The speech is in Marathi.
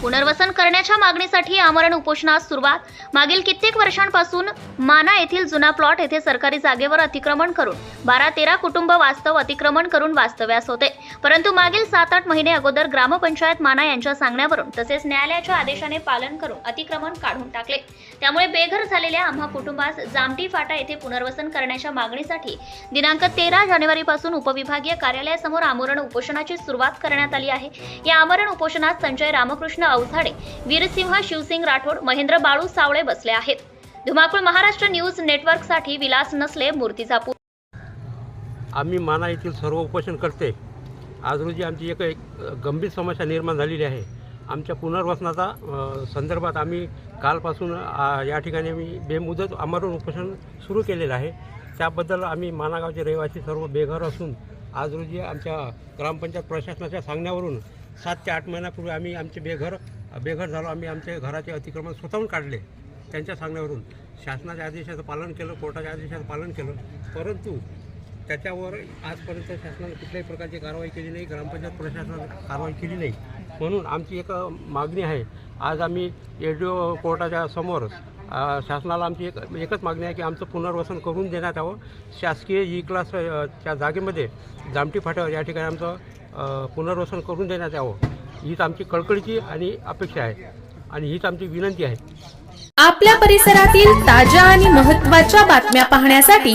पुनर्वसन करण्याच्या मागणीसाठी आमरण उपोषणास सुरुवात. मागील कित्येक वर्षांपासून माना येथील जुना प्लॉट येथे सरकारी जागेवर अतिक्रमण करून बारा तेरा कुटुंब वास्तव अतिक्रमण करून वास्तव्यास होते. परंतु मागील सात आठ महिने अगोदर ग्रामपंचायत माना यांच्या सांगण्यावरून तसेच न्यायालयाच्या आदेशाने पालन करून अतिक्रमण काढून टाकले. त्यामुळे बेघर झालेल्या आम्हा कुटुंबास जामटी फाटा येथे पुनर्वसन करण्याच्या मागणीसाठी दिनांक तेरा जानेवारीपासून उपविभागीय कार्यालयासमोर आमरण उपोषणाची सुरुवात करण्यात आली आहे. या आमरण उपोषणात संजय रामकृष्ण अवधाडे वीरसिंह शिवसिंग राठोड महेंद्र बाळू सावळे बसले आहेत. धुमाकूळ महाराष्ट्र न्यूज नेटवर्कसाठी विलास नसले मूर्तिजापूर. आम्ही माना येथील सर्व उपोषण करते. आज रोजी आमची एक एक गंभीर समस्या निर्माण झालेली आहे. आमच्या पुनर्वसनाचा संदर्भात आम्ही कालपासून या ठिकाणी आम्ही बेमुदत आमरण उपोषण सुरू केलेलं आहे. त्याबद्दल आम्ही मानागावचे रहिवासी सर्व बेघर असून आज रोजी आमच्या ग्रामपंचायत प्रशासनाच्या सांगण्यावरून सात ते आठ महिन्यापूर्वी आम्ही आमचे बेघर बेघर झालो. आम्ही आमच्या घराचे अतिक्रमण स्वतःहून काढले त्यांच्या सांगण्यावरून. शासनाच्या आदेशाचं पालन केलं कोर्टाच्या आदेशाचं पालन केलं. परंतु त्याच्यावर आजपर्यंत शासनानं कुठल्याही प्रकारची कारवाई केली नाही ग्रामपंचायत प्रशासनानं कारवाई केली नाही. म्हणून आमची एक मागणी आहे. आज आम्ही एच डी ओ कोर्टाच्या समोर शासनाला आमची एक एकच मागणी आहे की आमचं पुनर्वसन करून देण्यात यावं. शासकीय ई क्लास च्या जागेमध्ये जामटी फाट्यावर या ठिकाणी आमचं पुनर्वसन करून देण्यात यावं. हीच आमची कळकळीची आणि अपेक्षा आहे आणि हीच आमची विनंती आहे. आपल्या परिसरातील ताज्या आणि महत्त्वाच्या बातम्या पाहण्यासाठी